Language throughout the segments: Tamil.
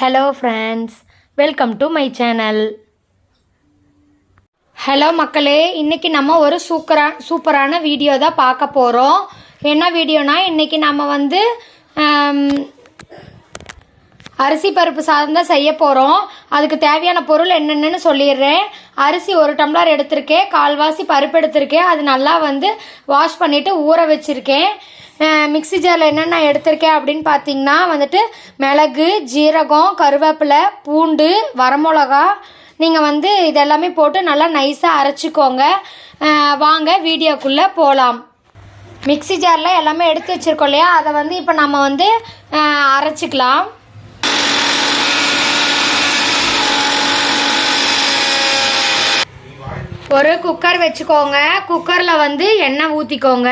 Hello friends welcome to my channel hello மக்களே. இன்றைக்கி நம்ம ஒரு சூப்பரா சூப்பரான வீடியோ தான் பார்க்க போகிறோம் என்ன வீடியோனா இன்றைக்கி நம்ம வந்து அரிசி பருப்பு சாதம் தான் செய்ய போகிறோம் அதுக்கு தேவையான பொருள் என்னென்னு சொல்லிடுறேன். அரிசி ஒரு டம்ளர் எடுத்திருக்கேன். கால்வாசி பருப்பு எடுத்திருக்கேன். அது நல்லா வந்து வாஷ் பண்ணிவிட்டு ஊற வச்சுருக்கேன். மிக்ஸி ஜாரில் என்னென்ன எடுத்திருக்கேன் அப்படின்னு பார்த்தீங்கன்னா வந்துட்டு மிளகு ஜீரகம் கருவேப்பிலை பூண்டு வரமிளகா. நீங்கள் வந்து இதெல்லாமே போட்டு நல்லா நைஸாக அரைச்சிக்கோங்க. வாங்க வீடியோக்குள்ளே போகலாம் மிக்ஸி ஜாரில் எல்லாமே எடுத்து வச்சுருக்கோம் இல்லையா? அதை வந்து இப்போ நம்ம வந்து அரைச்சிக்கலாம். ஒரு குக்கர் வச்சுக்கோங்க. குக்கரில் வந்து எண்ணெய் ஊற்றிக்கோங்க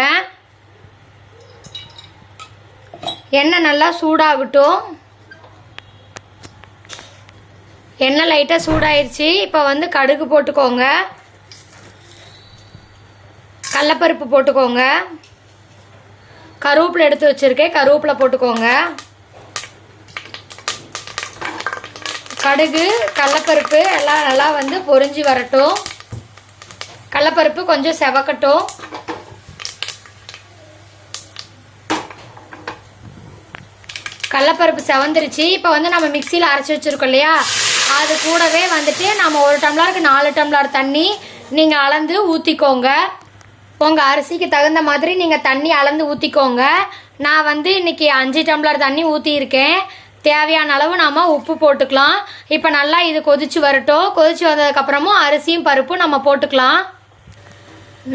எண்ணெய் நல்லா சூடாகட்டும். எண்ணெய் லைட்டாக சூடாயிருச்சு. இப்போ வந்து கடுகு போட்டுக்கோங்க. கடலப்பருப்பு போட்டுக்கோங்க. கருவேப்பில் எடுத்து வச்சுருக்கேன். கருவேப்பில் போட்டுக்கோங்க. கடுகு கடலப்பருப்பு எல்லாம் நல்லா வந்து பொறிஞ்சி வரட்டும். கடலப்பருப்பு கொஞ்சம் செவக்கட்டும். கடலப்பருப்பு செவந்துருச்சு. இப்போ வந்து நம்ம மிக்சியில் அரைச்சி வச்சுருக்கோம் இல்லையா? அது கூடவே வந்துட்டு நம்ம ஒரு டம்ளருக்கு நாலு டம்ளர் தண்ணி நீங்கள் அளந்து ஊற்றிக்கோங்க உங்கள் அரிசிக்கு தகுந்த மாதிரி நீங்கள் தண்ணி அளந்து ஊற்றிக்கோங்க நான் வந்து இன்னைக்கு அஞ்சு டம்ளர் தண்ணி ஊற்றியிருக்கேன் தேவையான அளவு நாம் உப்பு போட்டுக்கலாம். இப்போ நல்லா இது கொதிச்சு வரட்டும். கொதிச்சு வந்ததுக்கப்புறமும் அரிசியும் பருப்பும் நம்ம போட்டுக்கலாம்.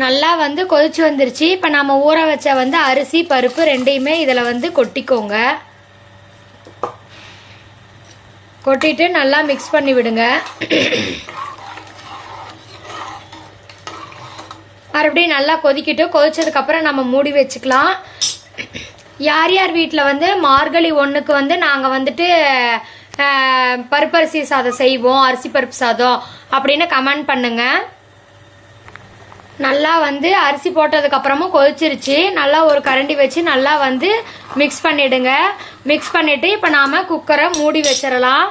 நல்லா வந்து கொதிச்சு வந்துருச்சு. இப்போ நம்ம ஊற வச்ச வந்து அரிசி பருப்பு ரெண்டையுமே இதில் வந்து கொட்டிக்கோங்க. கொட்டிட்டு நல்லா மிக்ஸ் பண்ணி விடுங்க. மறுபடியும் நல்லா கொதிக்கிட்டு கொதிச்சதுக்கப்புறம் நம்ம மூடி வச்சுக்கலாம். யார் யார் வீட்டில் வந்து மார்கழி ஒன்றுக்கு வந்து நாங்கள் வந்துட்டு பருப்பரிசி சாதம் செய்வோம் அரிசி பருப்பு சாதம் அப்படின்னு கமெண்ட் பண்ணுங்கள் நல்லா வந்து அரிசி போட்டதுக்கப்புறமும் கொதிச்சிருச்சு. நல்லா ஒரு கரண்டி வச்சு நல்லா வந்து மிக்ஸ் பண்ணிடுங்க. மிக்ஸ் பண்ணிவிட்டு இப்போ நாம் குக்கரை மூடி வச்சிடலாம்.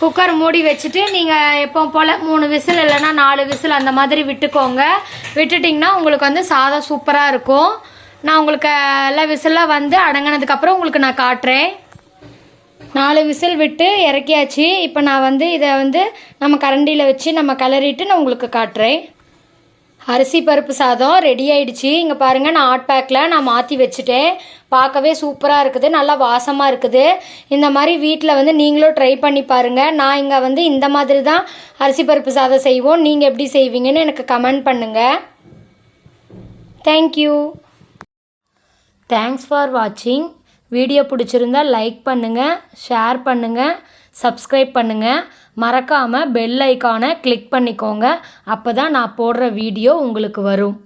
குக்கர் மூடி வச்சுட்டு நீங்கள் எப்போ போல் மூணு விசில் இல்லைன்னா நாலு விசில் அந்த மாதிரி விட்டுக்கோங்க. விட்டுட்டிங்கன்னா உங்களுக்கு வந்து சாதம் சூப்பராக இருக்கும். நான் உங்களுக்கு எல்லா விசிலாக வந்து அடங்கினதுக்கப்புறம் உங்களுக்கு நான் காட்டுறேன். நாலு விசில் விட்டு இறக்கியாச்சு. இப்போ நான் வந்து இதை வந்து நம்ம கரண்டியில் வச்சு நம்ம கிளறிட்டு நான் உங்களுக்கு காட்டுறேன். அரிசி பருப்பு சாதம் ரெடி ஆயிடுச்சு. இங்கே பாருங்கள் நான் ஹாட் பேக்கில் நான் மாற்றி வச்சுட்டேன். பார்க்கவே சூப்பராக இருக்குது நல்லா வாசமாக இருக்குது. இந்த மாதிரி வீட்டில் வந்து நீங்களும் ட்ரை பண்ணி பாருங்கள் நான் இங்கே வந்து இந்த மாதிரி தான் அரிசி பருப்பு சாதம் செய்வோம். நீங்கள் எப்படி செய்வீங்கன்னு எனக்கு கமெண்ட் பண்ணுங்கள் தேங்க்யூ தேங்க்ஸ் ஃபார் வாட்சிங் வீடியோ பிடிச்சிருந்தா லைக் பண்ணுங்கள் ஷேர் பண்ணுங்கள் சப்ஸ்கிரைப் பண்ணுங்கள் மறக்காமல் பெல் ஐக்கானை கிளிக் பண்ணிக்கோங்க. அப்போ தான் நான் போடுற வீடியோ உங்களுக்கு வரும்.